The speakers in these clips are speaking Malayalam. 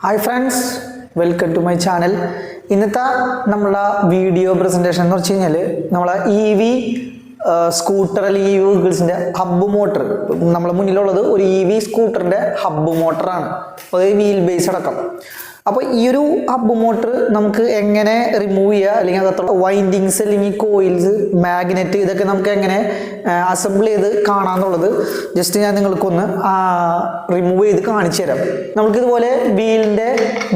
Hi friends welcome to my channel ഇന്നത്തെ നമ്മളെ വീഡിയോ പ്രസന്റേഷൻ എന്ന് വെച്ച് കഴിഞ്ഞാൽ നമ്മളെ ഇ വി സ്കൂട്ടർ അല്ലെങ്കിൽ ഇ വി വെഹിക്കിൾസിന്റെ ഹബ്ബ് മോട്ടർ നമ്മളെ മുന്നിലുള്ളത് ഒരു ഇ വി സ്കൂട്ടറിന്റെ ഹബ്ബ് മോട്ടറാണ് അത് വീൽ ബേസ് അടക്കം. അപ്പോൾ ഈ ഒരു ഹബ്ബ് മോട്ടർ നമുക്ക് എങ്ങനെ റിമൂവ് ചെയ്യുക അല്ലെങ്കിൽ അതത്ര വൈൻഡിങ്സ് അല്ലെങ്കിൽ കോയിൽസ് മാഗ്നറ്റ് ഇതൊക്കെ നമുക്ക് എങ്ങനെ അസംബിൾ ചെയ്ത് കാണാമെന്നുള്ളത് ജസ്റ്റ് ഞാൻ നിങ്ങൾക്കൊന്ന് റിമൂവ് ചെയ്ത് കാണിച്ചു തരാം. നമുക്കിതുപോലെ വീലിന്റെ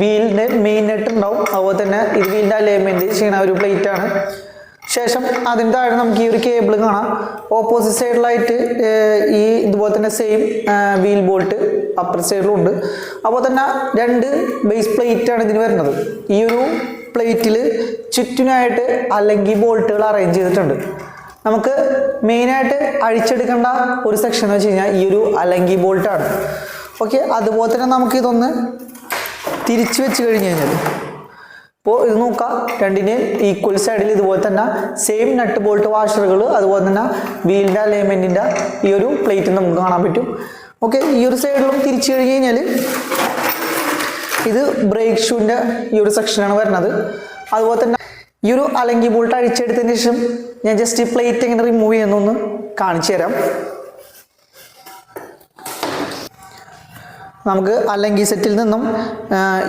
വീലിന്റെ മെയിൻ നെറ്റ് ഉണ്ടാവും. അതുപോലെ തന്നെ ഇത് വീലിന്റെ അലൈൻമെന്റ് ചെയ്യണ ഒരു പ്ലേറ്റാണ് ശേഷം അതിന്റെ താഴെ നമുക്ക് ഈ ഒരു കേബിൾ കാണാം. ഓപ്പോസിറ്റ് സൈഡിലായിട്ട് ഈ ഇതുപോലെ തന്നെ സെയിം വീൽ ബോൾട്ട് അപ്പർ സൈഡിലും ഉണ്ട്. അപ്പോൾ തന്നെ രണ്ട് ബേസ് പ്ലേറ്റ് ആണ് ഇതിന് വരുന്നത്. ഈ ഒരു പ്ലേറ്റിൽ ചുറ്റിനായിട്ട് അല്ലെങ്കിൽ ബോൾട്ടുകൾ അറേഞ്ച് ചെയ്തിട്ടുണ്ട്. നമുക്ക് മെയിനായിട്ട് അഴിച്ചെടുക്കേണ്ട ഒരു സെക്ഷൻ എന്ന് വെച്ച് കഴിഞ്ഞാൽ ഈ ഒരു അലങ്കി ബോൾട്ടാണ് ഓക്കെ അതുപോലെ തന്നെ നമുക്ക് ഇതൊന്ന് തിരിച്ചു വെച്ച് കഴിഞ്ഞ് കഴിഞ്ഞാൽ ഇപ്പോൾ ഇത് നോക്കാം. രണ്ടിനെയും ഈക്വൽ സൈഡിൽ ഇതുപോലെ തന്നെ സെയിം നട്ട് ബോൾട്ട് വാഷറുകൾ അതുപോലെ തന്നെ വീലിന്റെ അലൈൻമെന്റിന്റെ ഈ ഒരു പ്ലേറ്റ് നമുക്ക് കാണാൻ പറ്റും. ഓക്കെ ഈ ഒരു സൈഡിലും തിരിച്ചു കഴിഞ്ഞ് കഴിഞ്ഞാൽ ഇത് ബ്രേക്ക് ഷൂവിന്റെ ഈ ഒരു സെക്ഷനാണ് വരുന്നത്. അതുപോലെ തന്നെ ഈ ഒരു അലങ്കി ബോൾട്ട് അഴിച്ചെടുത്തതിന് ശേഷം ഞാൻ ജസ്റ്റ് ഈ പ്ലേറ്റ് എങ്ങനെ റിമൂവ് ചെയ്യുന്നൊന്ന് കാണിച്ചു തരാം. നമുക്ക് അലങ്കി സെറ്റിൽ നിന്നും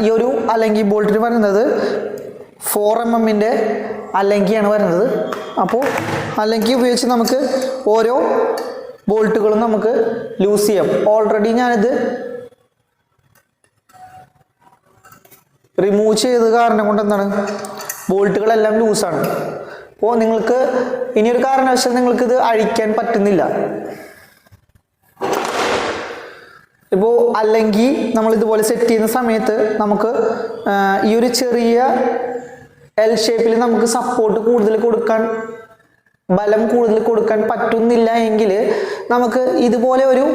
ഈ ഒരു അലങ്കി ബോൾട്ടിന് വരുന്നത് ഫോർ എം എമ്മിന്റെ അലങ്കിയാണ് വരുന്നത്. അപ്പോൾ അലങ്കി ഉപയോഗിച്ച് നമുക്ക് ഓരോ ബോൾട്ടുകളും നമുക്ക് ലൂസ് ചെയ്യാം. ഓൾറെഡി ഞാനിത് റിമൂവ് ചെയ്തത് കാരണം കൊണ്ട് എന്താണ് ബോൾട്ടുകളെല്ലാം ലൂസാണ് അപ്പോൾ നിങ്ങൾക്ക് ഇനിയൊരു കാരണവശാൽ നിങ്ങൾക്കിത് അഴിക്കാൻ പറ്റുന്നില്ല. ഇപ്പോൾ അല്ലെങ്കിൽ നമ്മൾ ഇതുപോലെ സെറ്റ് ചെയ്യുന്ന സമയത്ത് നമുക്ക് ഈ ഒരു ചെറിയ എൽ ഷേപ്പിൽ നമുക്ക് സപ്പോർട്ട് കൂടുതൽ കൊടുക്കാൻ ബലം കൂടുതൽ കൊടുക്കാൻ പറ്റുന്നില്ല എങ്കിൽ നമുക്ക് ഇതുപോലെ ഒരു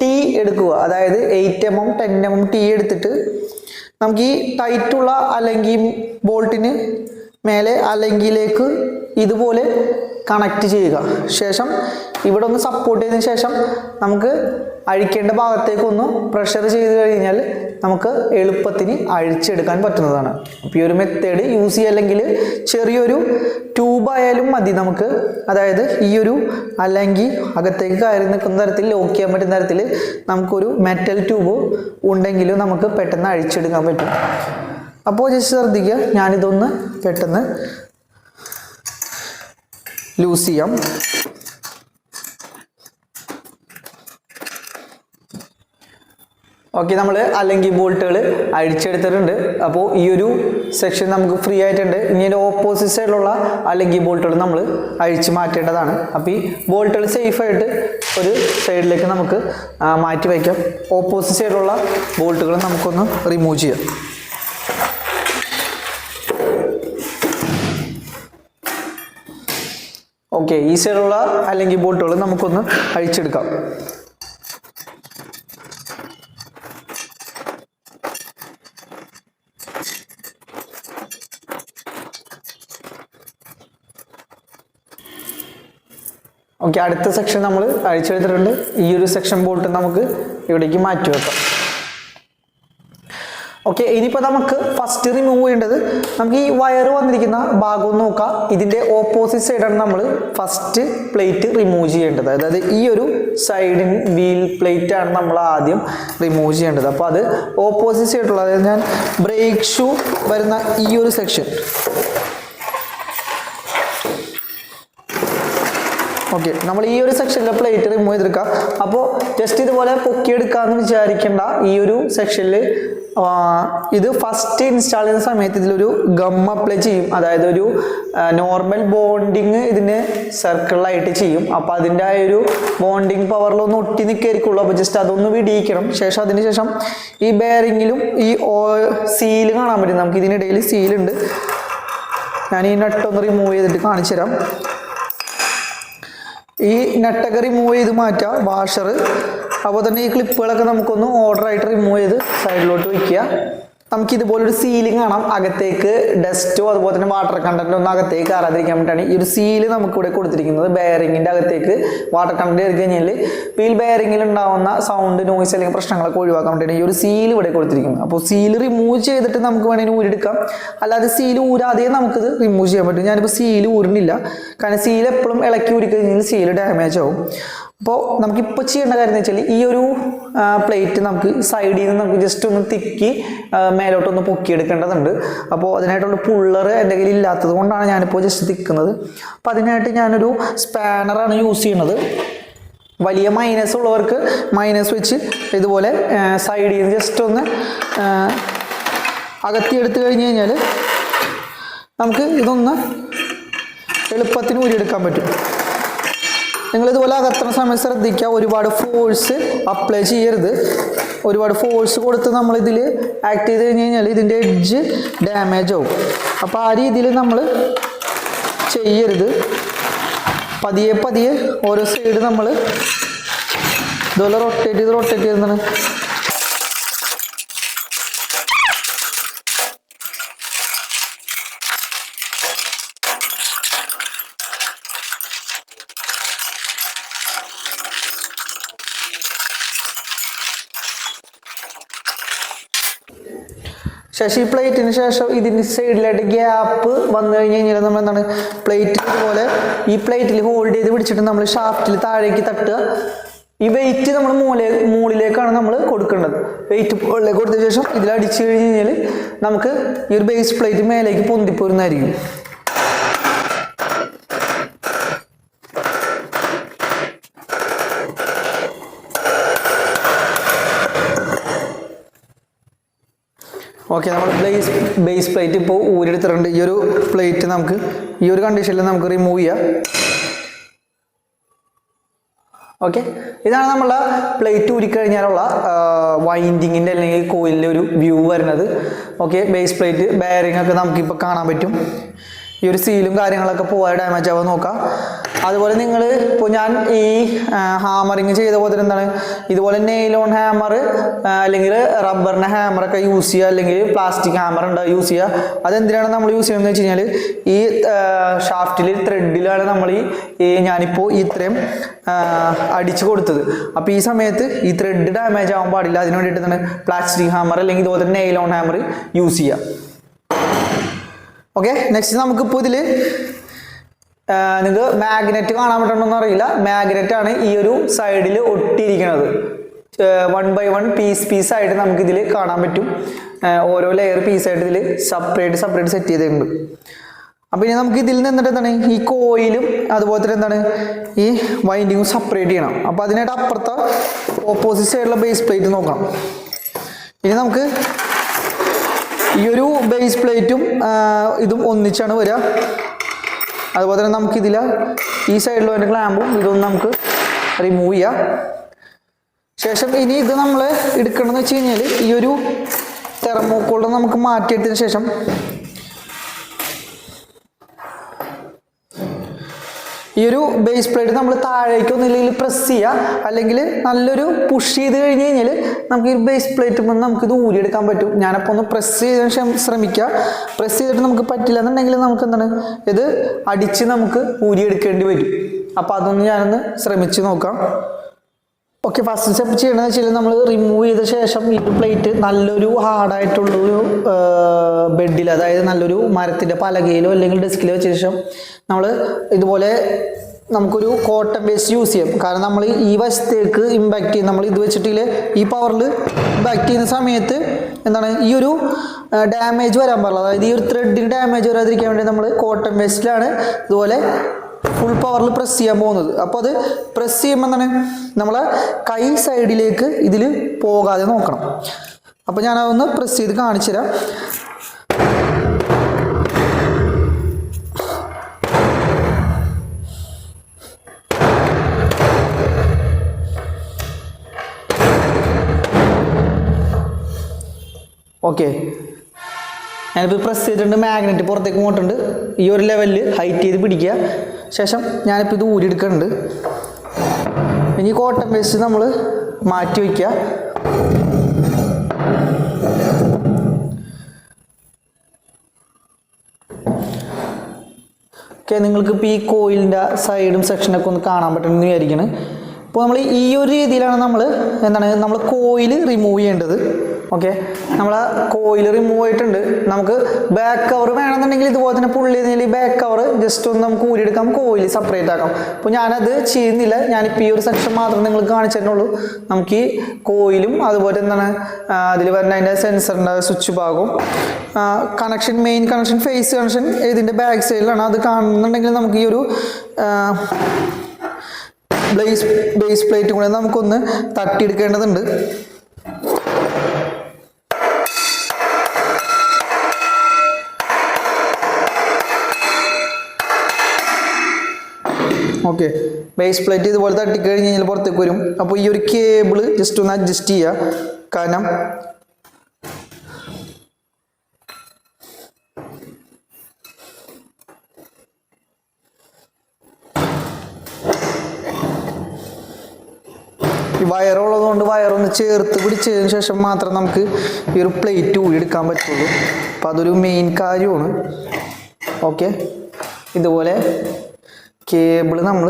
ടീ എടുക്കുക. അതായത് eight M M ten M M T എടുത്തിട്ട് നമുക്ക് ഈ ടൈറ്റുള്ള അല്ലെങ്കിൽ ബോൾട്ടിന് മേലെ അല്ലെങ്കിലേക്ക് ഇതുപോലെ കണക്ട് ചെയ്യുക. ശേഷം ഇവിടെ ഒന്ന് സപ്പോർട്ട് ചെയ്തതിന് ശേഷം നമുക്ക് അഴിക്കേണ്ട ഭാഗത്തേക്ക് ഒന്ന് പ്രഷർ ചെയ്ത് കഴിഞ്ഞാൽ നമുക്ക് എളുപ്പത്തിന് അഴിച്ചെടുക്കാൻ പറ്റുന്നതാണ്. അപ്പോൾ ഈ ഒരു മെത്തേഡ് യൂസ് ചെയ്യല്ലെങ്കിൽ ചെറിയൊരു ട്യൂബായാലും മതി നമുക്ക്. അതായത് ഈ ഒരു അല്ലെങ്കിൽ അകത്തേക്ക് കയറി നിൽക്കുന്ന തരത്തിൽ ലോക്ക് ചെയ്യാൻ പറ്റുന്ന തരത്തിൽ നമുക്കൊരു മെറ്റൽ ട്യൂബ് ഉണ്ടെങ്കിലും നമുക്ക് പെട്ടെന്ന് അഴിച്ചെടുക്കാൻ പറ്റും. അപ്പോൾ ജസ്റ്റ് ശ്രദ്ധിക്കുക ഞാനിതൊന്ന് പെട്ടെന്ന് ലൂസ് ചെയ്യാം. ഓക്കെ നമ്മൾ അല്ലെങ്കിൽ ബോൾട്ടുകൾ അഴിച്ചെടുത്തിട്ടുണ്ട്. അപ്പോൾ ഈ ഒരു സെക്ഷൻ നമുക്ക് ഫ്രീ ആയിട്ടുണ്ട്. ഇനി അതിന്റെ ഓപ്പോസിറ്റ് സൈഡിലുള്ള അല്ലെങ്കിൽ ബോൾട്ടുകൾ നമ്മൾ അഴിച്ച് മാറ്റേണ്ടതാണ്. അപ്പോൾ ഈ ബോൾട്ടുകൾ സേഫായിട്ട് ഒരു സൈഡിലേക്ക് നമുക്ക് മാറ്റി വയ്ക്കാം. ഓപ്പോസിറ്റ് സൈഡിലുള്ള ബോൾട്ടുകൾ നമുക്കൊന്ന് റിമൂവ് ചെയ്യാം. ഓക്കെ ഈ സൈഡിലുള്ള അല്ലെങ്കിൽ ബോൾട്ടുകൾ നമുക്കൊന്ന് അഴിച്ചെടുക്കാം. ഓക്കെ അടുത്ത സെക്ഷൻ നമ്മൾ അഴിച്ചെടുത്തിട്ടുണ്ട്. ഈ ഒരു സെക്ഷൻ ബോൾട്ട് നമുക്ക് ഇവിടേക്ക് മാറ്റി വെക്കാം. ഓക്കെ ഇനിയിപ്പോൾ നമുക്ക് ഫസ്റ്റ് റിമൂവ് ചെയ്യേണ്ടത് നമുക്ക് ഈ വയർ വന്നിരിക്കുന്ന ഭാഗം ഒന്ന് നോക്കാം ഇതിന്റെ ഓപ്പോസിറ്റ് സൈഡാണ് നമ്മൾ ഫസ്റ്റ് പ്ലേറ്റ് റിമൂവ് ചെയ്യേണ്ടത്. അതായത് ഈ ഒരു സൈഡിൻ വീൽ പ്ലേറ്റ് ആണ് നമ്മൾ ആദ്യം റിമൂവ് ചെയ്യേണ്ടത്. അപ്പോൾ അത് ഓപ്പോസിറ്റ് സൈഡുള്ള അതായത് ഞാൻ ബ്രേക്ക് ഷൂ വരുന്ന ഈ ഒരു സെക്ഷൻ ഓക്കെ നമ്മൾ ഈ ഒരു സെക്ഷനിലെ പ്ലേറ്റ് റിമൂവ് ചെയ്തെടുക്കാം. അപ്പോൾ ജസ്റ്റ് ഇതുപോലെ പൊക്കിയെടുക്കാമെന്ന് വിചാരിക്കേണ്ട ഈ ഒരു സെക്ഷനിൽ ഇത് ഫസ്റ്റ് ഇൻസ്റ്റാൾ ചെയ്യുന്ന സമയത്ത് ഇതിലൊരു ഗം അപ്ലൈ ചെയ്യും. അതായത് ഒരു നോർമൽ ബോണ്ടിങ് ഇതിന് സർക്കിളായിട്ട് ചെയ്യും. അപ്പോൾ അതിന്റെ ആ ഒരു ബോണ്ടിങ് പവറിലൊന്നും ഒട്ടി നിൽക്കായിരിക്കുള്ളൂ അപ്പോൾ ജസ്റ്റ് അതൊന്ന് വിടിയിക്കണം. ശേഷം അതിന് ശേഷം ഈ ബെയറിങ്ങിലും ഈ ഓ സീൽ കാണാൻ പറ്റും. നമുക്ക് ഇതിനിടയിൽ സീലുണ്ട് ഞാൻ ഈ നട്ടൊന്ന് റിമൂവ് ചെയ്തിട്ട് കാണിച്ചു തരാം ഈ നെട്ടക്കറി മൂവ് ചെയ്ത് മാറ്റുക വാഷർ അപ്പോൾ തന്നെ ഈ ക്ലിപ്പുകളൊക്കെ നമുക്കൊന്ന് ഓർഡർ ആയിട്ട് റിമൂവ് ചെയ്ത് സൈഡിലോട്ട് വയ്ക്കുക നമുക്ക് ഇതുപോലൊരു സീലിംഗ് കാണാം. അകത്തേക്ക് ഡസ്റ്റോ അതുപോലെ തന്നെ വാട്ടർ കണ്ടന്റ് ഒന്നും അകത്തേക്ക് കയറാതിരിക്കാൻ വേണ്ടിയിട്ടാണ്. ഈ ഒരു സീൽ നമുക്ക് ഇവിടെ കൊടുത്തിരിക്കുന്നത്. ബെയറിങ്ങിന്റെ അകത്തേക്ക് വാട്ടർ കണ്ടന്റ് കയറി കഴിഞ്ഞാൽ വീൽ ബെയറിങ്ങിൽ ഉണ്ടാവുന്ന സൗണ്ട് നോയ്സ് അല്ലെങ്കിൽ പ്രശ്നങ്ങളൊക്കെ ഒഴിവാക്കാൻ വേണ്ടിയിട്ടാണ് ഈ ഒരു സീൽ ഇവിടെ കൊടുത്തിരിക്കുന്നത്. അപ്പോൾ സീൽ റിമൂവ് ചെയ്തിട്ട് നമുക്ക് വേണമെങ്കിൽ ഊരെടുക്കാം അല്ലാതെ സീൽ ഊരാതെ നമുക്കിത് റിമൂവ് ചെയ്യാൻ പറ്റും. ഞാനിപ്പോൾ സീൽ ഊരുന്നില്ല കാരണം സീൽ എപ്പോഴും ഇളക്കി ഊരി കഴിഞ്ഞാൽ സീൽ ഡാമേജ് ആവും. അപ്പോൾ നമുക്കിപ്പോൾ ചെയ്യേണ്ട കാര്യം എന്ന് വെച്ചാൽ ഈ ഒരു പ്ലേറ്റ് നമുക്ക് സൈഡിൽ നിന്ന് നമുക്ക് ജസ്റ്റ് ഒന്ന് തിക്കി മേലോട്ടൊന്ന് പൊക്കിയെടുക്കേണ്ടതുണ്ട്. അപ്പോൾ അതിനായിട്ടുള്ള പുള്ളർ എന്റെ കയ്യിൽ ഇല്ലാത്തത് കൊണ്ടാണ് ഞാനിപ്പോൾ ജസ്റ്റ് തിക്കുന്നത്. അപ്പോൾ അതിനായിട്ട് ഞാനൊരു സ്പാനറാണ് യൂസ് ചെയ്യുന്നത്. വലിയ മൈനസ് ഉള്ളവർക്ക് മൈനസ് വെച്ച് ഇതുപോലെ സൈഡിൽ നിന്ന് ജസ്റ്റ് ഒന്ന് അകത്തിയെടുത്ത് കഴിഞ്ഞ് കഴിഞ്ഞാൽ നമുക്ക് ഇതൊന്ന് എളുപ്പത്തിന് ഊരിയെടുക്കാൻ പറ്റും. നിങ്ങൾ ഇതുപോലെ അകത്തുന്ന സമയം ശ്രദ്ധിക്കുക. ഒരുപാട് ഫോഴ്സ് അപ്ലൈ ചെയ്യരുത്. ഒരുപാട് ഫോഴ്സ് കൊടുത്ത് നമ്മൾ ഇതിൽ ആക്ട് ചെയ്ത് കഴിഞ്ഞ് കഴിഞ്ഞാൽ ഇതിന്റെ എഡ്ജ് ഡാമേജ് ആവും. അപ്പോൾ ആ രീതിയിൽ നമ്മൾ ചെയ്യരുത്. പതിയെ പതിയെ ഓരോ സൈഡ് നമ്മൾ ഇതുപോലെ റൊട്ടേറ്റ് ചെയ്ത് റൊട്ടേറ്റ് ചെയ്യുന്നതാണ് ശശി പ്ലേറ്റിന് ശേഷം ഇതിന് സൈഡിലായിട്ട് ഗ്യാപ്പ് വന്നു കഴിഞ്ഞ് കഴിഞ്ഞാൽ നമ്മൾ എന്താണ് പ്ലേറ്റ് പോലെ ഈ പ്ലേറ്റിൽ ഹോൾഡ് ചെയ്ത് പിടിച്ചിട്ട് നമ്മൾ ഷാഫ്റ്റിൽ താഴേക്ക് തട്ടുക. ഈ വെയിറ്റ് നമ്മൾ മൂല മുകളിലേക്കാണ് നമ്മൾ കൊടുക്കേണ്ടത്. വെയിറ്റ് കൊടുത്ത ശേഷം ഇതിൽ അടിച്ചു കഴിഞ്ഞ് കഴിഞ്ഞാൽ നമുക്ക് ഈ ഒരു ബേസ് പ്ലേറ്റ് മേലേക്ക് പൊന്തിപ്പോരുന്നതായിരിക്കും. ഓക്കെ നമ്മൾ ബേസ് ബേസ് പ്ലേറ്റ് ഇപ്പോൾ ഊരെടുത്തിട്ടുണ്ട് ഈ ഒരു പ്ലേറ്റ് നമുക്ക് ഈ ഒരു കണ്ടീഷനിൽ നമുക്ക് റിമൂവ് ചെയ്യാം. ഓക്കെ ഇതാണ് നമ്മളെ പ്ലേറ്റ് ഊരിക്കഴിഞ്ഞാലുള്ള വൈൻഡിങ്ങിന്റെ അല്ലെങ്കിൽ കോയിലിന്റെ ഒരു വ്യൂ വരുന്നത്. ഓക്കെ ബേസ് പ്ലേറ്റ് ബെയറിംഗ് ഒക്കെ നമുക്കിപ്പോൾ കാണാൻ പറ്റും. ഈ ഒരു സീലും കാര്യങ്ങളൊക്കെ പോയ ഡാമേജ് ആവാൻ നോക്കാം. അതുപോലെ നിങ്ങൾ ഇപ്പോൾ ഞാൻ ഈ ഹാമറിങ് ചെയ്ത പോലെ എന്താണ്? ഇതുപോലെ നെയിലോൺ ഹാമർ അല്ലെങ്കിൽ റബ്ബറിന്റെ ഹാമറൊക്കെ യൂസ് ചെയ്യുക അല്ലെങ്കിൽ പ്ലാസ്റ്റിക് ഹാമർ ഉണ്ട് യൂസ് ചെയ്യുക. അതെന്തിനാണ് നമ്മൾ യൂസ് ചെയ്യുന്നത് വെച്ച് കഴിഞ്ഞാൽ ഈ ഷാഫ്റ്റിൽ ത്രെഡിലാണ് നമ്മൾ ഈ ഞാനിപ്പോൾ ഇത്രയും അടിച്ചു കൊടുത്തത്. അപ്പോൾ ഈ സമയത്ത് ഈ ത്രെഡ് ഡാമേജ് ആവാൻ പാടില്ല. അതിന് വേണ്ടിയിട്ട് തന്നെ പ്ലാസ്റ്റിക് ഹാമർ അല്ലെങ്കിൽ ഇതുപോലെ തന്നെ നെയിലോൺ ഹാമർ യൂസ് ചെയ്യുക. ഓക്കെ നെക്സ്റ്റ് നമുക്കിപ്പോൾ ഇതിൽ നിങ്ങൾക്ക് മാഗ്നറ്റ് കാണാൻ പറ്റണമെന്ന് അറിയില്ല. മാഗ്നറ്റ് ആണ് ഈ ഒരു സൈഡിൽ ഒട്ടിയിരിക്കുന്നത് one by one piece piece ആയിട്ട് നമുക്ക് ഇതിൽ കാണാൻ പറ്റും. ഓരോ ലെയർ പീസായിട്ട് ഇതിൽ സെപ്പറേറ്റ് സെപ്പറേറ്റ് സെറ്റ് ചെയ്തിട്ടുണ്ട്. അപ്പം ഇനി നമുക്ക് ഇതിൽ നിന്നിട്ട് എന്താണ്? ഈ കോയിലും അതുപോലെ തന്നെ എന്താണ്? ഈ വൈൻഡിങ്ങും സെപ്പറേറ്റ് ചെയ്യണം. അപ്പോൾ അതിനായിട്ട് അപ്പുറത്തെ ഓപ്പോസിറ്റ് സൈഡിലുള്ള ബേസ് പ്ലേറ്റ് നോക്കണം. ഇനി നമുക്ക് ഈ ഒരു ബേസ് പ്ലേറ്റും ഇതും ഒന്നിച്ചാണ് വരിക അതുപോലെ തന്നെ നമുക്കിതിൽ ഈ സൈഡിൽ വരുന്ന ക്ലാമ്പും ഇതൊന്നും നമുക്ക് റിമൂവ് ചെയ്യാം. ശേഷം ഇനി ഇത് നമ്മൾ എടുക്കണമെന്ന് വെച്ച് കഴിഞ്ഞാൽ ഈ ഒരു തെർമോക്കോൾ നമുക്ക് മാറ്റിയെടുത്തതിന് ശേഷം ഈ ഒരു ബേസ് പ്ലേറ്റ് നമ്മൾ താഴേക്ക് ഒന്നില്ലെങ്കിൽ പ്രസ് ചെയ്യുക അല്ലെങ്കിൽ നല്ലൊരു പുഷ് ചെയ്ത് കഴിഞ്ഞ് കഴിഞ്ഞാൽ നമുക്ക് ഈ ബേസ് പ്ലേറ്റ് വന്ന് നമുക്ക് ഇത് ഊരിയെടുക്കാൻ പറ്റും. ഞാനപ്പോൾ ഒന്ന് പ്രസ് ശേഷം ശ്രമിക്കുക പ്രസ് ചെയ്തിട്ട് നമുക്ക് പറ്റില്ല എന്നുണ്ടെങ്കിൽ നമുക്ക് എന്താണ്? ഇത് അടിച്ച് നമുക്ക് ഊരിയെടുക്കേണ്ടി വരും. അപ്പോൾ അതൊന്ന് ഞാനൊന്ന് ശ്രമിച്ച് നോക്കാം. ഓക്കെ ഫസ്റ്റ് സ്റ്റെപ്പ് ചെയ്യണമെന്ന് വെച്ചാൽ നമ്മൾ റിമൂവ് ചെയ്ത ശേഷം ഈ പ്ലേറ്റ് നല്ലൊരു ഹാർഡായിട്ടുള്ളൊരു ബെഡിൽ അതായത് നല്ലൊരു മരത്തിന്റെ പലകയിലോ അല്ലെങ്കിൽ ഡെസ്കിലോ വെച്ച ശേഷം നമ്മൾ ഇതുപോലെ നമുക്കൊരു കോട്ടൺ ബേസ് യൂസ് ചെയ്യാം. കാരണം നമ്മൾ ഈ വശത്തേക്ക് ഇമ്പാക്റ്റ് ചെയ്യും നമ്മൾ ഇത് വെച്ചിട്ടില്ല ഈ പവറിൽ ഇമ്പാക്റ്റ് ചെയ്യുന്ന സമയത്ത് എന്താണ് ഈ ഒരു ഡാമേജ് വരാൻ പാടില്ല. അതായത് ഈ ഒരു ത്രെഡിന് ഡാമേജ് വരാതിരിക്കാൻ വേണ്ടി നമ്മൾ കോട്ടൺ വേസ്റ്റിലാണ് ഇതുപോലെ ഫുൾ പവറിൽ പ്രസ് ചെയ്യാൻ പോകുന്നത്. അപ്പോൾ അത് പ്രസ് ചെയ്യുമ്പോൾ എന്താണ്? നമ്മളെ കൈ സൈഡിലേക്ക് ഇതിൽ പോകാതെ നോക്കണം. അപ്പോൾ ഞാനതൊന്ന് പ്രസ് ചെയ്ത് കാണിച്ചു തരാം. ഓക്കെ. ഞാനിപ്പോൾ പ്രസ് ചെയ്തിട്ടുണ്ട് മാഗ്നറ്റ് പുറത്തേക്ക് പോയിട്ടുണ്ട് ഈ ഒരു ലെവലിൽ ഹൈറ്റ് ചെയ്ത് പിടിക്കുക. ശേഷം ഞാനിപ്പോൾ ഇത് ഊരിയെടുക്കുന്നുണ്ട്. ഇനി കോട്ടൺ പേസ്റ്റ് നമ്മൾ മാറ്റി വയ്ക്കുക ഓക്കെ നിങ്ങൾക്കിപ്പോൾ ഈ കോയിലിന്റെ സൈഡും സെക്ഷനൊക്കെ ഒന്ന് കാണാൻ പറ്റണമെന്ന് വിചാരിക്കുന്നത് അപ്പോൾ നമ്മൾ ഈ ഒരു രീതിയിലാണ് നമ്മൾ എന്താണ് നമ്മൾ കോയിൽ റിമൂവ് ചെയ്യേണ്ടത്. ഓക്കെ നമ്മൾ കോയിൽ റിമൂവ് ആയിട്ടുണ്ട്. നമുക്ക് ബാക്ക് കവർ വേണമെന്നുണ്ടെങ്കിൽ ഇതുപോലെ തന്നെ പുള്ളി ഈ ബാക്ക് കവർ ജസ്റ്റ് ഒന്ന് നമുക്ക് ഊരിയെടുക്കാം കോയിൽ സെപ്പറേറ്റ് ആക്കാം. അപ്പോൾ ഞാനത് ചെയ്യുന്നില്ല. ഞാനിപ്പോൾ ഈ ഒരു സെക്ഷൻ മാത്രം നിങ്ങൾ കാണിച്ചു തരുന്നുള്ളൂ. നമുക്ക് ഈ കോയിലും അതുപോലെ എന്താണ് അതിൽ വരുന്ന അതിന്റെ സെൻസറിന്റെ സ്വിച്ച് ഭാഗവും connection main connection phase connection ഇതിന്റെ ബാക്ക് സൈഡിലാണ് അത് കാണുന്നുണ്ടെങ്കിൽ നമുക്ക് ഈ ഒരു ബ്ലേസ് ബേസ് പ്ലേറ്റും കൂടെ നമുക്കൊന്ന് തട്ടിയെടുക്കേണ്ടതുണ്ട്. ഓക്കെ ബേസ് പ്ലേറ്റ് ഇതുപോലെ തട്ടിക്കഴിഞ്ഞ് കഴിഞ്ഞാൽ പുറത്തേക്ക് വരും. അപ്പോൾ ഈ ഒരു കേബിൾ ജസ്റ്റ് ഒന്ന് അഡ്ജസ്റ്റ് ചെയ്യുക കാരണം ഈ വയറുള്ളതുകൊണ്ട് വയറൊന്ന് ചേർത്ത് പിടിച്ചതിന് ശേഷം മാത്രം നമുക്ക് ഈ ഒരു പ്ലേറ്റ് ഊരിയെടുക്കാൻ പറ്റുള്ളൂ. അപ്പം അതൊരു മെയിൻ കാര്യമാണ്. ഓക്കെ ഇതുപോലെ കേബിൾ നമ്മൾ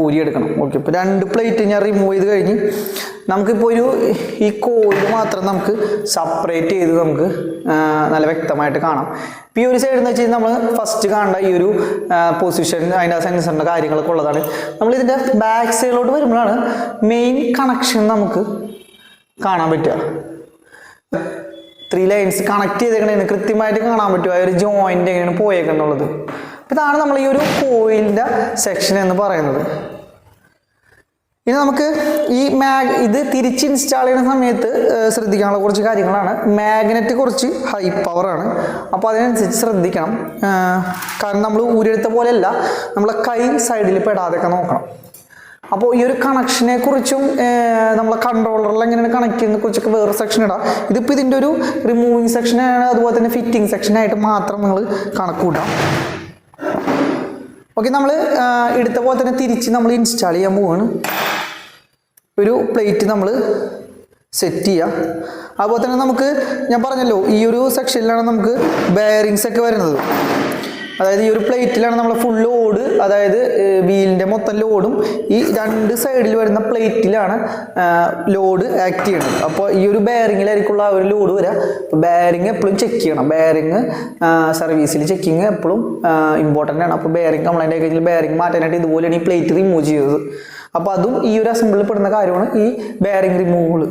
ഊരിയെടുക്കണം. ഓക്കെ ഇപ്പോൾ രണ്ട് പ്ലേറ്റ് ഞാൻ റിമൂവ് ചെയ്ത് കഴിഞ്ഞ് നമുക്കിപ്പോൾ ഒരു ഈ കോയിൽ മാത്രം നമുക്ക് സെപ്പറേറ്റ് ചെയ്ത് നമുക്ക് നല്ല വ്യക്തമായിട്ട് കാണാം. ഇപ്പോൾ ഈ ഒരു സൈഡ് എന്ന് വെച്ച് കഴിഞ്ഞാൽ നമ്മൾ ഫസ്റ്റ് കാണേണ്ട ഈ ഒരു പൊസിഷൻ അതിന്റെ സെൻസറിന്റെ കാര്യങ്ങളൊക്കെ ഉള്ളതാണ്. നമ്മൾ ഇതിന്റെ ബാക്ക് സൈഡിലോട്ട് വരുമ്പോഴാണ് മെയിൻ കണക്ഷൻ നമുക്ക് കാണാൻ പറ്റുക. ത്രീ ലൈൻസ് കണക്ട് ചെയ്തേക്കണേ കൃത്യമായിട്ട് കാണാൻ പറ്റും. ആ ഒരു ജോയിന്റ് എങ്ങനെയാണ് പോയേക്കെന്നുള്ളത്. ഇതാണ് നമ്മൾ ഈ ഒരു കോയിലിന്റെ സെക്ഷൻ എന്ന് പറയുന്നത്. ഇനി നമുക്ക് ഈ മാഗ് ഇത് തിരിച്ച് ഇൻസ്റ്റാൾ ചെയ്യുന്ന സമയത്ത് ശ്രദ്ധിക്കാനുള്ള കുറച്ച് കാര്യങ്ങളാണ്. മാഗ്നറ്റ് കുറച്ച് ഹൈ പവറാണ് അപ്പോൾ അതിനനുസരിച്ച് ശ്രദ്ധിക്കണം. കാരണം നമ്മൾ ഊരെടുത്ത പോലെയല്ല നമ്മളെ കൈ സൈഡിൽ പെടാതെയൊക്കെ നോക്കണം. അപ്പോൾ ഈ ഒരു കണക്ഷനെ കുറിച്ചും നമ്മളെ കൺട്രോളറിൽ എങ്ങനെയാണ് കണക്ട് ചെയ്യുന്നതിനെ കുറിച്ചൊക്കെ വേറെ സെക്ഷൻ ഇടാം. ഇതിപ്പോൾ ഇതിന്റെ ഒരു റിമൂവിങ് സെക്ഷനാണ് അതുപോലെ തന്നെ ഫിറ്റിംഗ് സെക്ഷനായിട്ട് മാത്രം നിങ്ങൾ കണക്ക് കൂട്ടാം. ഓക്കെ നമ്മൾ എടുത്ത പോലെ തന്നെ തിരിച്ച് നമ്മൾ ഇൻസ്റ്റാൾ ചെയ്യാൻ പോവാണ്. ഒരു പ്ലേറ്റ് നമ്മൾ സെറ്റ് ചെയ്യുക അതുപോലെ തന്നെ നമുക്ക് ഞാൻ പറഞ്ഞല്ലോ ഈ ഒരു സെക്ഷനിലാണ് നമുക്ക് ബെയറിങ്സ് ഒക്കെ വരുന്നത്. അതായത് ഈ ഒരു പ്ലേറ്റിലാണ് നമ്മൾ ഫുൾ ലോഡ് അതായത് വീലിന്റെ മൊത്തം ലോഡും ഈ രണ്ട് സൈഡിൽ വരുന്ന പ്ലേറ്റിലാണ് ലോഡ് ആക്ട് ചെയ്യുന്നത്. അപ്പോൾ ഈ ഒരു ബെയറിങ്ങിലായിരിക്കുള്ള ആ ഒരു ലോഡ് വരിക അപ്പോൾ ബെയറിങ് എപ്പോഴും ചെക്ക് ചെയ്യണം. ബെയറിങ് സർവീസിൽ ചെക്കിങ് എപ്പോഴും ഇമ്പോർട്ടന്റ് ആണ്. അപ്പോൾ ബെയറിങ് കംപ്ലൈന്റ് ആയി കഴിഞ്ഞാൽ മാറ്റാനായിട്ട് ഇതുപോലെയാണ് ഈ പ്ലേറ്റ് റിമൂവ് ചെയ്തത്. അപ്പോൾ അതും ഈ ഒരു അസംബിളിൽ പെടുന്ന കാര്യമാണ് ഈ ബെയറിങ് റിമൂവൽ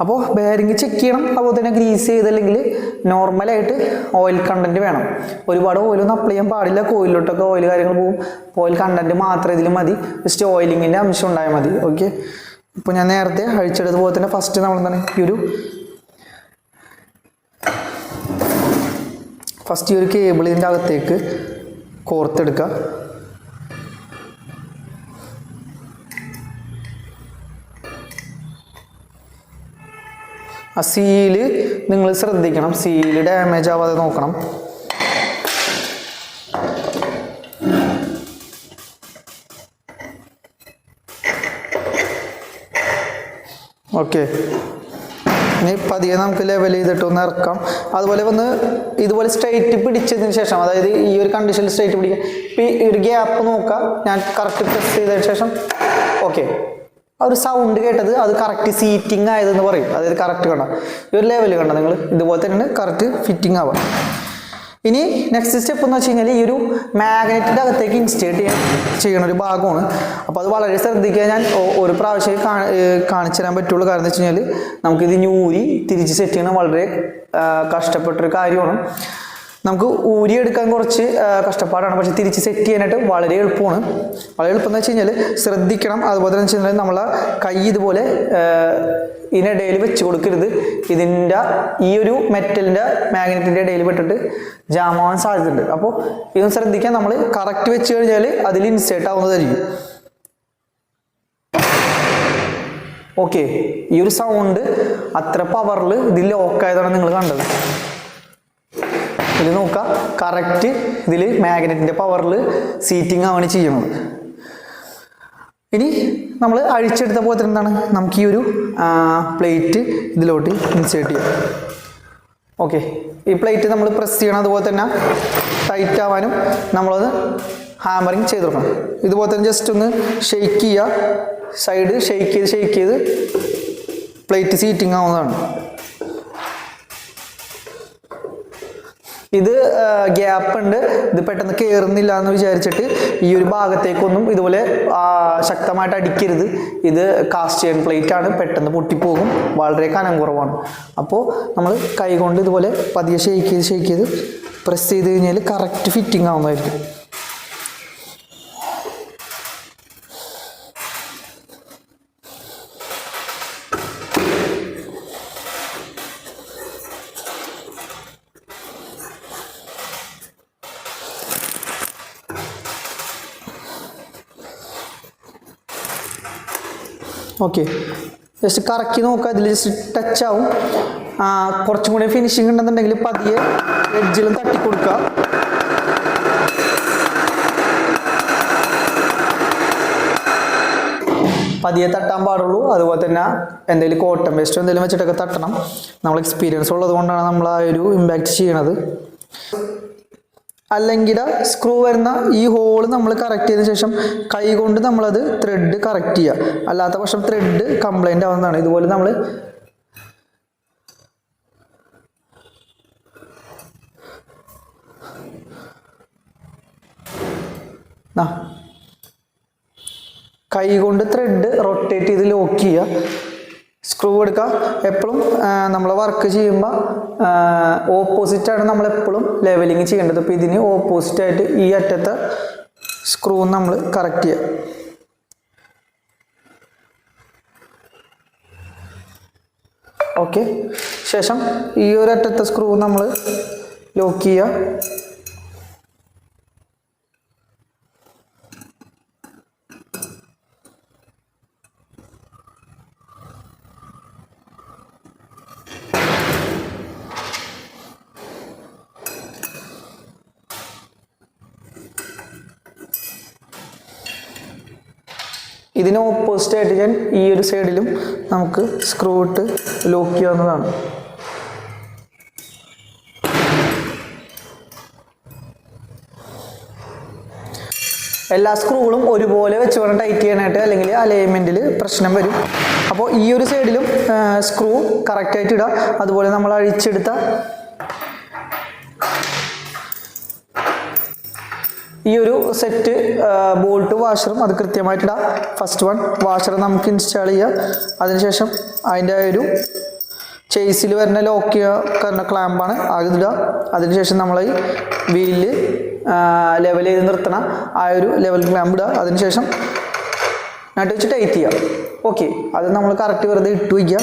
അപ്പോൾ ബെയറിങ് ചെക്ക് ചെയ്യണം. അതുപോലെ തന്നെ ഗ്രീസ് ചെയ്തല്ലെങ്കിൽ നോർമലായിട്ട് ഓയിൽ കണ്ടന്റ് വേണം. ഒരുപാട് ഓയിലൊന്നും അപ്ലൈ ചെയ്യാൻ പാടില്ല. കോയിലോട്ടൊക്കെ ഓയിൽ കാര്യങ്ങൾ പോകും. ഓയിൽ കണ്ടന്റ് മാത്രം ഇതിൽ മതി. ജസ്റ്റ് ഓയിലിങ്ങിന്റെ അംശം ഉണ്ടായാൽ മതി. ഓക്കെ ഇപ്പോൾ ഞാൻ നേരത്തെ അഴിച്ചെടുത്തതുപോലെ തന്നെ ഫസ്റ്റ് നമ്മൾ എന്താണ്? ഈ ഒരു ഫസ്റ്റ് ഈ ഒരു കേബിൾ ഇതിന്റെ അകത്തേക്ക് കോർത്തെടുക്കുക. ആ സീൽ നിങ്ങൾ ശ്രദ്ധിക്കണം. സീൽ ഡാമേജ് ആവാതെ നോക്കണം. ഓക്കെ ഇനി പതിയെ നമുക്ക് ലെവൽ ചെയ്തിട്ട് ഒന്ന് ഇറക്കാം. അതുപോലെ വന്ന് ഇതുപോലെ സ്ട്രൈറ്റ് പിടിച്ചതിന് ശേഷം അതായത് ഈ ഒരു കണ്ടീഷനിൽ സ്ട്രൈറ്റ് പിടിക്കുക ഈ ഒരു ഗ്യാപ്പ് നോക്കുക ഞാൻ കറക്റ്റ് പ്രസ് ചെയ്തതിന് ശേഷം. ഓക്കെ ആ ഒരു സൗണ്ട് കേട്ടത് അത് കറക്റ്റ് സീറ്റിംഗ് ആയതെന്ന് പറയും. അതായത് കറക്റ്റ് കണ്ട. ഈ ഒരു ലെവൽ കണ്ട നിങ്ങൾ ഇതുപോലെ തന്നെയാണ് കറക്റ്റ് ഫിറ്റിംഗ് ആവാം ഇനി നെക്സ്റ്റ് സ്റ്റെപ്പ് എന്ന് വെച്ച് കഴിഞ്ഞാൽ ഈ ഒരു മാഗ്നറ്റിന്റെ അകത്തേക്ക് ഇൻസ്റ്റേറ്റ് ചെയ്യാൻ ചെയ്യുന്ന ഒരു ഭാഗമാണ്. അപ്പോൾ അത് വളരെ ശ്രദ്ധിക്കുക. ഞാൻ ഒരു പ്രാവശ്യം കാണിച്ചു തരാൻ പറ്റുള്ളൂ. കാരണം എന്ന് വെച്ച് കഴിഞ്ഞാൽ നമുക്കിത് ന്യൂരി തിരിച്ച് സെറ്റ് ചെയ്യണം. വളരെ കഷ്ടപ്പെട്ടൊരു കാര്യമാണ്. നമുക്ക് ഊരിയെടുക്കാൻ കുറച്ച് കഷ്ടപ്പാടാണ്. പക്ഷെ തിരിച്ച് സെറ്റ് ചെയ്യാനായിട്ട് വളരെ എളുപ്പമാണ്. വളരെ എളുപ്പം എന്ന് വെച്ച് കഴിഞ്ഞാൽ ശ്രദ്ധിക്കണം. അതുപോലെ തന്നെ വെച്ച് കഴിഞ്ഞാൽ നമ്മളെ കൈ ഇതുപോലെ ഇതിനിടയിൽ വെച്ച് കൊടുക്കരുത്. ഇതിന്റെ ഈ ഒരു മെറ്റലിന്റെ മാഗ്നറ്റിന്റെ ഇടയിൽ പെട്ടിട്ട് ജാമാവാൻ സാധ്യതയുണ്ട്. അപ്പോൾ ഇതൊന്ന് ശ്രദ്ധിക്കാൻ നമ്മൾ കറക്റ്റ് വെച്ച് കഴിഞ്ഞാൽ അതിൽ ഇൻസേർട്ട് ആവുന്നതായിരിക്കും. ഓക്കെ ഈ ഒരു സൗണ്ട് അത്ര പവറിൽ ഇതിൽ ലോക്കായതാണ് നിങ്ങൾ കണ്ടത്. ഇത് നോക്കുക കറക്റ്റ് ഇതിൽ മാഗ്നറ്റിന്റെ പവറിൽ സീറ്റിംഗ് ആണ് ചെയ്യുന്നത്. ഇനി നമ്മൾ അഴിച്ചെടുത്ത പോലെ തന്നെ എന്താണ്? നമുക്ക് ഈ ഒരു പ്ലേറ്റ് ഇതിലോട്ട് ഇൻസേർട്ട് ചെയ്യാം. ഓക്കെ ഈ പ്ലേറ്റ് നമ്മൾ പ്രസ് ചെയ്യണം. അതുപോലെ തന്നെ ടൈറ്റ് ആവാനും നമ്മളത് ഹാമറിങ് ചെയ്ത് കൊടുക്കണം. ഇതുപോലെ തന്നെ ജസ്റ്റ് ഒന്ന് ഷെയ്ക്ക് ചെയ്യുക. സൈഡ് ഷെയ്ക്ക് ചെയ്ത് ഷെയ്ക്ക് ചെയ്ത് പ്ലേറ്റ് സീറ്റിംഗ് ആവുന്നതാണ്. ഇത് ഗ്യാപ്പ് ഉണ്ട്. ഇത് പെട്ടെന്ന് കയറുന്നില്ല എന്ന് വിചാരിച്ചിട്ട് ഈ ഒരു ഭാഗത്തേക്കൊന്നും ഇതുപോലെ ശക്തമായിട്ട് അടിക്കരുത്. ഇത് കാസ്റ്റ് ചെയ്യാൻ പ്ലേറ്റ് ആണ്. പെട്ടെന്ന് പൊട്ടിപ്പോകും. വളരെ കനം കുറവാണ്. അപ്പോൾ നമ്മൾ കൈകൊണ്ട് ഇതുപോലെ പതിയെ ഷെയ്ക്ക് ചെയ്ത് ഷെയ്ക്ക് ചെയ്ത് പ്രസ് ചെയ്ത് കഴിഞ്ഞാൽ കറക്റ്റ് ഫിറ്റിംഗ് ആവുന്നതായിരിക്കും. ഓക്കെ ജസ്റ്റ് കറക്കി നോക്കുക ഇതിൽ ജസ്റ്റ് ടച്ച് ആവും. കുറച്ചും കൂടി ഫിനിഷിംഗ് ഉണ്ടെന്നുണ്ടെങ്കിൽ പതിയെ എഡ്ജിലും തട്ടി കൊടുക്കുക. പതിയെ തട്ടാൻ പാടുള്ളൂ. അതുപോലെ തന്നെ എന്തെങ്കിലും കോട്ടൺ വേസ്റ്റോ എന്തെങ്കിലും വെച്ചിട്ടൊക്കെ തട്ടണം. നമ്മൾ എക്സ്പീരിയൻസ് ഉള്ളത് കൊണ്ടാണ് നമ്മൾ ആ ഒരു ഇമ്പാക്റ്റ് ചെയ്യണത്. അല്ലെങ്കിൽ സ്ക്രൂ വരുന്ന ഈ ഹോൾ നമ്മൾ കറക്റ്റ് ചെയ്തതിനു ശേഷം കൈ കൊണ്ട് നമ്മളത് ത്രെഡ് കറക്റ്റ് ചെയ്യുക അല്ലാത്ത പക്ഷം ത്രെഡ് കംപ്ലൈന്റ് ആവുന്നതാണ്. ഇതുപോലെ നമ്മൾ കൈ കൊണ്ട് ത്രെഡ് റൊട്ടേറ്റ് ചെയ്ത് ലോക്ക് ചെയ്യുക സ്ക്രൂ എടുക്കുക. എപ്പോഴും നമ്മൾ വർക്ക് ചെയ്യുമ്പോൾ ഓപ്പോസിറ്റാണ് നമ്മൾ എപ്പോഴും ലെവലിങ് ചെയ്യേണ്ടത്. അപ്പോൾ ഇതിന് ഓപ്പോസിറ്റായിട്ട് ഈ അറ്റത്തെ സ്ക്രൂ നമ്മൾ കറക്റ്റ് ചെയ്യുക ഓക്കെ ശേഷം ഈ ഒരു അറ്റത്തെ സ്ക്രൂ നമ്മൾ ലോക്ക് ചെയ്യുക ഇതിന് ഓപ്പോസിറ്റ് ആയിട്ട് ഞാൻ ഈ ഒരു സൈഡിലും നമുക്ക് സ്ക്രൂ ഇട്ട് ലോക്ക് ചെയ്യാവുന്നതാണ്. എല്ലാ സ്ക്രൂകളും ഒരുപോലെ വെച്ച് വേണം ടൈറ്റ് ചെയ്യാനായിട്ട് അല്ലെങ്കിൽ അലൈൻമെന്റിൽ പ്രശ്നം വരും. അപ്പോൾ ഈ ഒരു സൈഡിലും സ്ക്രൂ കറക്റ്റായിട്ട് ഇടുക അതുപോലെ നമ്മൾ അഴിച്ചെടുത്ത ഈ ഒരു സെറ്റ് ബോൾട്ട് വാഷറും അത് കൃത്യമായിട്ടിടാം. ഫസ്റ്റ് വൺ വാഷർ നമുക്ക് ഇൻസ്റ്റാൾ ചെയ്യാം. അതിനുശേഷം അതിന്റെ ഒരു ചേസിൽ വരുന്ന ലോക്ക് ചെയ്യുന്ന ക്ലാമ്പാണ് ഇടുക അതിനുശേഷം നമ്മൾ ഈ വീലിൽ ലെവൽ ചെയ്ത് നിർത്തണം. ആ ഒരു ലെവൽ ക്ലാമ്പ് ഇടുക. അതിനുശേഷം നട്ട് വെച്ച് ടൈറ്റ് ചെയ്യാം. ഓക്കെ അത് നമ്മൾ കറക്റ്റ് വെറുതെ ഇട്ട് വയ്ക്കുക.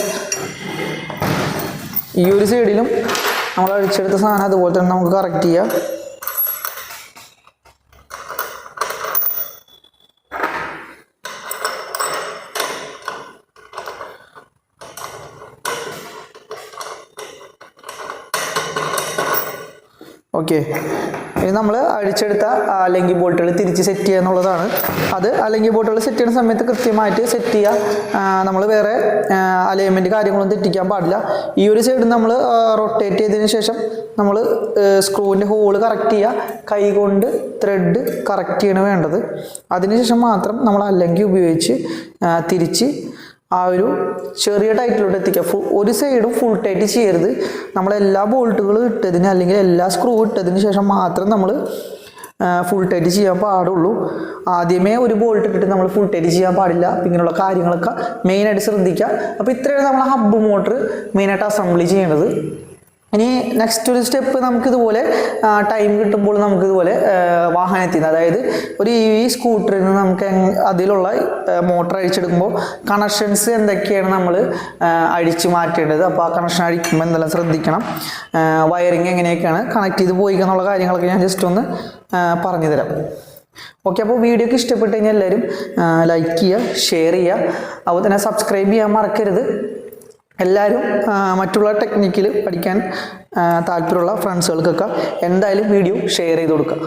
ഈ ഒരു സൈഡിലും നമ്മൾ അഴിച്ചെടുത്ത സാധനം അതുപോലെ തന്നെ നമുക്ക് കറക്റ്റ് ചെയ്യാം. ഓക്കെ ഇനി നമ്മൾ അഴിച്ചെടുത്ത അല്ലെങ്കിൽ ബോട്ടുകൾ തിരിച്ച് സെറ്റ് ചെയ്യുക എന്നുള്ളതാണ്. അത് അല്ലെങ്കിൽ ബോട്ടുകൾ സെറ്റ് ചെയ്യുന്ന സമയത്ത് കൃത്യമായിട്ട് സെറ്റ് ചെയ്യുക. നമ്മൾ വേറെ അലൈൻമെന്റ് കാര്യങ്ങളൊന്നും തെറ്റിക്കാൻ പാടില്ല. ഈ ഒരു സൈഡ് നമ്മൾ റൊട്ടേറ്റ് ചെയ്തതിന് ശേഷം നമ്മൾ സ്ക്രൂവിന്റെ ഹോൾ കറക്റ്റ് ചെയ്യുക. കൈ കൊണ്ട് ത്രെഡ് കറക്റ്റ് ചെയ്യണം വേണ്ടത്. അതിനുശേഷം മാത്രം നമ്മൾ അല്ലെങ്കിൽ ഉപയോഗിച്ച് തിരിച്ച് ആ ഒരു ചെറിയ ടൈറ്റിലോട്ട് എത്തിക്കുക. ഒരു സൈഡും ഫുൾ ടൈറ്റ് ചെയ്യരുത്. നമ്മൾ എല്ലാ ബോൾട്ടുകളും ഇട്ടതിന് അല്ലെങ്കിൽ എല്ലാ സ്ക്രൂ ഇട്ടതിന് ശേഷം മാത്രം നമ്മൾ ഫുൾ ടൈറ്റ് ചെയ്യാൻ പാടുള്ളൂ. ആദ്യമേ ഒരു ബോൾട്ട് ഇട്ടിട്ട് നമ്മൾ ഫുൾ ടൈറ്റ് ചെയ്യാൻ പാടില്ല. ഇങ്ങനെയുള്ള കാര്യങ്ങളൊക്കെ മെയിനായിട്ട് ശ്രദ്ധിക്കുക. അപ്പോൾ ഇത്രയാണ് നമ്മൾ ഹബ്ബ് മോട്ടർ മെയിനായിട്ട് അസംബ്ലി ചെയ്യേണ്ടത് ഇനി നെക്സ്റ്റ് ഒരു സ്റ്റെപ്പ് നമുക്കിതുപോലെ ടൈം കിട്ടുമ്പോൾ നമുക്കിതുപോലെ വാഹനത്തിൽ നിന്ന് അതായത് ഒരു ഇ വി സ്കൂട്ടറിൽ നിന്ന് നമുക്ക് അതിലുള്ള മോട്ടർ അഴിച്ചെടുക്കുമ്പോൾ കണക്ഷൻസ് എന്തൊക്കെയാണ് നമ്മൾ അഴിച്ചു മാറ്റേണ്ടത്? അപ്പോൾ ആ കണക്ഷൻ അഴിക്കുമ്പോൾ എന്തെല്ലാം ശ്രദ്ധിക്കണം? വയറിങ് എങ്ങനെയൊക്കെയാണ് കണക്ട് ചെയ്ത് പോയി എന്നുള്ള കാര്യങ്ങളൊക്കെ ഞാൻ ജസ്റ്റ് ഒന്ന് പറഞ്ഞു തരാം ഓക്കെ അപ്പോൾ വീഡിയോക്ക് ഇഷ്ടപ്പെട്ട് കഴിഞ്ഞാൽ എല്ലാവരും ലൈക്ക് ചെയ്യുക ഷെയർ ചെയ്യുക. അതുപോലെ തന്നെ സബ്സ്ക്രൈബ് ചെയ്യാൻ മറക്കരുത്. എല്ലാവരും മറ്റുള്ള ടെക്നിക്കിൽ പഠിക്കാൻ താല്പര്യമുള്ള ഫ്രണ്ട്സുകൾക്കൊക്കെ എന്തായാലും വീഡിയോ ഷെയർ ചെയ്ത് കൊടുക്കുക.